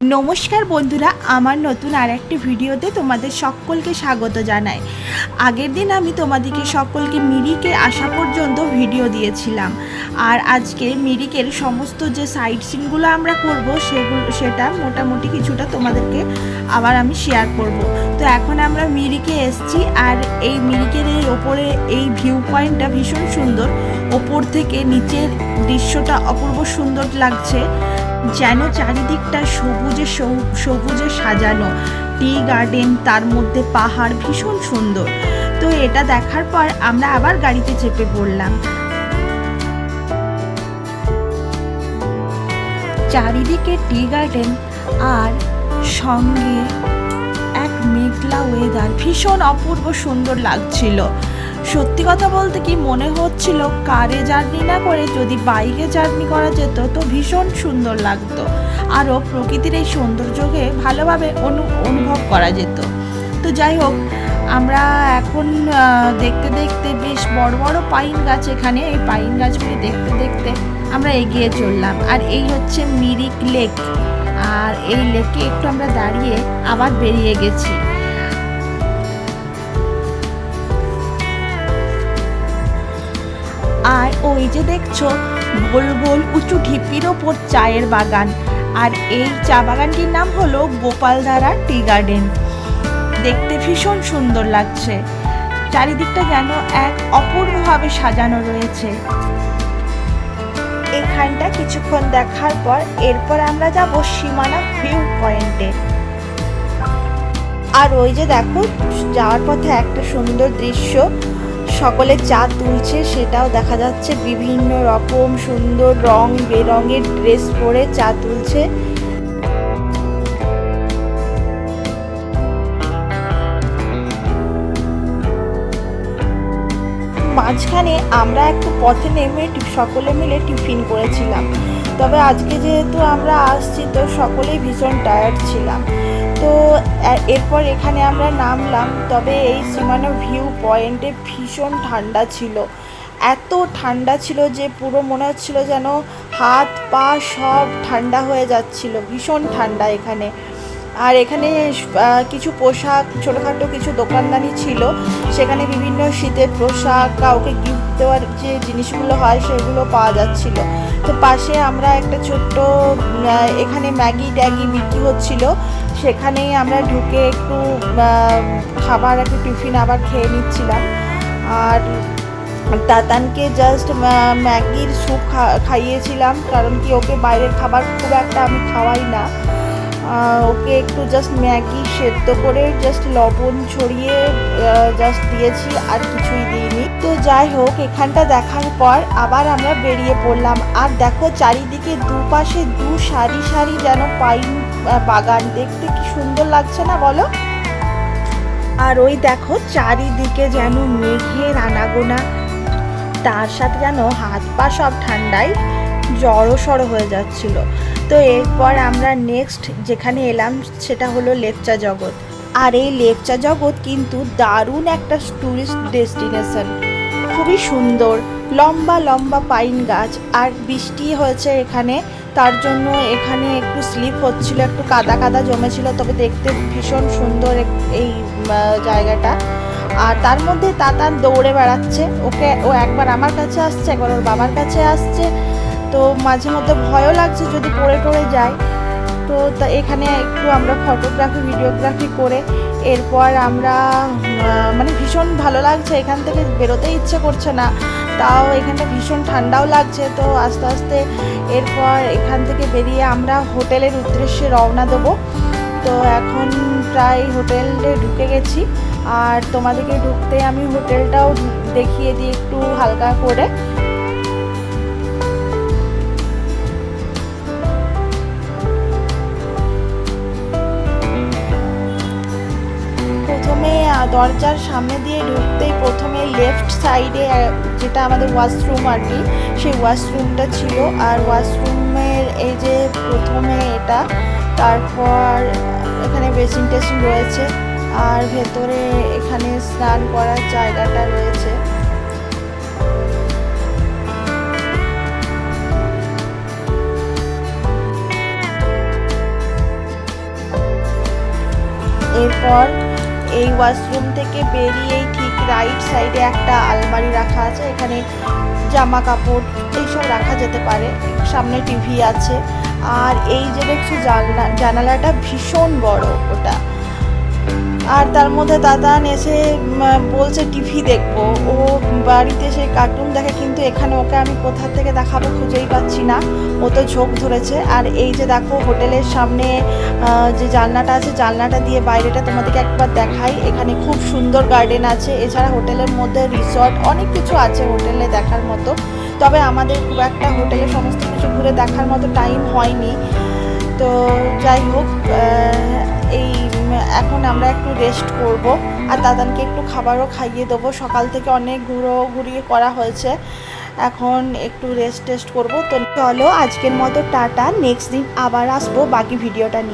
নমস্কার বন্ধুরা, আমার নতুন আর একটি ভিডিওতে তোমাদের সকলকে স্বাগত জানাই। আগের দিন আমি তোমাদেরকে সকলকে মিরিকে আসা পর্যন্ত ভিডিও দিয়েছিলাম। আর আজকে মিরিকের সমস্ত যে সাইট সিনগুলো আমরা করব, সেগুলো, সেটা মোটামুটি কিছুটা তোমাদেরকে আবার আমি শেয়ার করব। তো এখন আমরা মিরিকে এসছি, আর এই মিরিকের ওপরে, এই ভিউ পয়েন্টটা ভীষণ সুন্দর। ওপর থেকে নিচের দৃশ্যটা অপূর্ব সুন্দর লাগছে। যেন চারিদিকটা সবুজে সবু- সবুজে সাজানো। টি গার্ডেন, তার মধ্যে পাহাড় ভীষণ সুন্দর। তো এটা দেখার পর আমরা আবার গাড়িতে চেপে পড়লাম। চারিদিকে টি গার্ডেন আর সঙ্গে এক মেঘলা ওয়েদার ভীষণ অপূর্ব সুন্দর লাগছিল। সত্যি কথা বলতে কি মনে হচ্ছিল কারে জার্নি না করে যদি বাইকে জার্নি করা যেত তো ভীষণ সুন্দর লাগতো। আরও প্রকৃতির এই সৌন্দর্যকে ভালোভাবে অনু অনুভব করা যেত। তো যাই হোক, আমরা এখন দেখতে দেখতে বেশ বড় বড় পাইন গাছ এখানে। এই পাইন গাছগুলি দেখতে দেখতে আমরা এগিয়ে চললাম। আর এই হচ্ছে মিরিক লেক। আর এই লেকে একটু আমরা দাঁড়িয়ে আবার বেরিয়ে গেছি। ওই যে দেখছ গোল গোল উঁচু ঢিপির ওপর চায়ের বাগান। আর এই চা বাগানটির নাম হলো গোপালধারা টি গার্ডেন। দেখতে ভীষণ সুন্দর লাগছে। চারিদিকটা যেন এক অপূর্বভাবে সাজানো রয়েছে। এখানটা কিছুক্ষণ দেখার পর এরপর আমরা যাব সীমানা ভিউ পয়েন্টে। আর ওই যে দেখো, যাওয়ার পথে একটা সুন্দর দৃশ্য। সকলে চা তুলছে সেটাও দেখা যাচ্ছে। বিভিন্ন রকম সুন্দর রং বেরঙের ড্রেস পরে চা তুলছে। মাঝখানে আমরা একটু পথে নেমে সকলে মিলে টিফিন করেছিলাম। তবে আজকে যেহেতু আমরা আসছি, তো সকলেই ভীষণ টায়ার্ড ছিলাম। তো এরপর এখানে আমরা নামলাম, তবে এই সীমানা ভিউ পয়েন্টে ভীষণ ঠান্ডা ছিল। এত ঠান্ডা ছিল যে পুরো মনে হচ্ছিল যেন হাত, পা সব ঠান্ডা হয়ে যাচ্ছিল, ভীষণ ঠান্ডা এখানে। আর এখানে কিছু পোশাক, ছোটোখাটো কিছু দোকানদানি ছিল, সেখানে বিভিন্ন শীতের পোশাক, কাউকে গিফট দেওয়ার যে জিনিসগুলো হয় সেগুলো পাওয়া যাচ্ছিল। তো পাশে আমরা একটা ছোট্ট এখানে ম্যাগি ট্যাগি বিক্রি হচ্ছিল। সেখানেই আমরা ঢুকে একটু খাবার, একটু টিফিন আবার খেয়ে নিচ্ছিলাম। আর তাতানকে জাস্ট ম্যাগির স্যুপ খাইয়েছিলাম। কারণ কি ওকে বাইরের খাবার খুব একটা আমি খাওয়াই না। ওকে একটু জাস্ট ম্যাগি সেদ্ধ করে জাস্ট লবণ ছড়িয়ে জাস্ট দিয়েছি, আর কিছুই দিইনি। তো যাই হোক, এখানটা দেখার পর আবার আমরা বেরিয়ে পড়লাম। আর দেখো, চারিদিকে দুপাশে দু সারি সারি যেন পাইন বাগান। দেখতে কি সুন্দর লাগছে না বলো? আর ওই দেখো, চারিদিকে যেন মেঘের আনাগোনা। তার সাথে যেন হাত পা সব ঠান্ডায়। জড়ো সড়ো হয়ে যাচ্ছিল। তো এরপর আমরা নেক্সট যেখানে এলাম সেটা হলো লেপচা জগৎ। আর এই লেপচা জগৎ কিন্তু দারুণ একটা ট্যুরিস্ট ডেস্টিনেশন খুবই সুন্দর, লম্বা লম্বা পাইন গাছ, আর বৃষ্টি হয়েছে এখানে, তার জন্য এখানে একটু স্লিপ হচ্ছিল, একটু কাদা কাদা জমেছিল, তবে দেখতে ভীষণ সুন্দর এই জায়গাটা। আর তার মধ্যে তাতান দৌড়ে বেড়াচ্ছে, ওকে ও একবার আমার কাছে আসছে, একবার ওর বাবার কাছে আসছে তো মাঝে মধ্যে ভয়ও লাগছে যদি পড়ে টড়ে যায়। তো তা এখানে একটু আমরা ফটোগ্রাফি ভিডিওগ্রাফি করে এরপর আমরা মানে ভীষণ ভালো লাগছে। এখান থেকে বেরোতে ইচ্ছে করছে না। তাও এখানটা ভীষণ ঠান্ডাও লাগছে। তো আস্তে আস্তে এরপর এখান থেকে বেরিয়ে আমরা হোটেলের উদ্দেশ্যে রওনা দেবো। তো এখন প্রায় হোটেলে ঢুকে গেছি। আর তোমাদেরকে ঢুকতে আমি হোটেলটাও দেখিয়ে দিই একটু হালকা করে। দরজার সামনে দিয়ে ঢুকতেই প্রথমে লেফট সাইডে যেটা আমাদের ওয়াশরুম আর কি, সেই ওয়াশরুমটা ছিল। আর ওয়াশরুমের এই যে প্রথমে এটা, তারপর এখানে বেসিন টেসিন রয়েছে। আর ভেতরে এখানে স্নান করার জায়গাটা রয়েছে। এরপর এই ওয়াশরুম থেকে বেরিয়েই ঠিক রাইট সাইডে একটা আলমারি রাখা আছে। এখানে জামা কাপড় এইসব রাখা যেতে পারে। সামনে টিভি আছে। আর এই যে দেখছি জানলা, জানালাটা ভীষণ বড় ওটা। আর তার মধ্যে দাদান এসে বলছে, টিভি দেখব। ও বাড়িতে সেই কার্টুন দেখে, কিন্তু এখানে ওকে আমি কোথা থেকে দেখাবো খুঁজেই পাচ্ছি না। ও তো ঝোঁক ধরেছে। আর এই যে দেখো, হোটেলের সামনে যে জানলাটা আছে, জানলাটা দিয়ে বাইরেটা তোমাদেরকে একবার দেখাই। এখানে খুব সুন্দর গার্ডেন আছে। এছাড়া হোটেলের মধ্যে রিসর্ট অনেক কিছু আছে হোটেলে দেখার মতো। তবে আমাদের খুব একটা হোটেলে সমস্ত কিছু ঘুরে দেখার মতো টাইম হয়নি। তো যাই হোক এই এখন আমরা একটু রেস্ট করব। আর দাদানকে একটু খাবারও খাইয়ে দেবো। সকাল থেকে অনেক ঘুরো ঘুরিয়ে করা হয়েছে। এখন একটু রেস্ট টেস্ট করব। তো চলো আজকের মতো টাটা। নেক্সট দিন আবার আসব বাকি ভিডিওটা নিয়ে।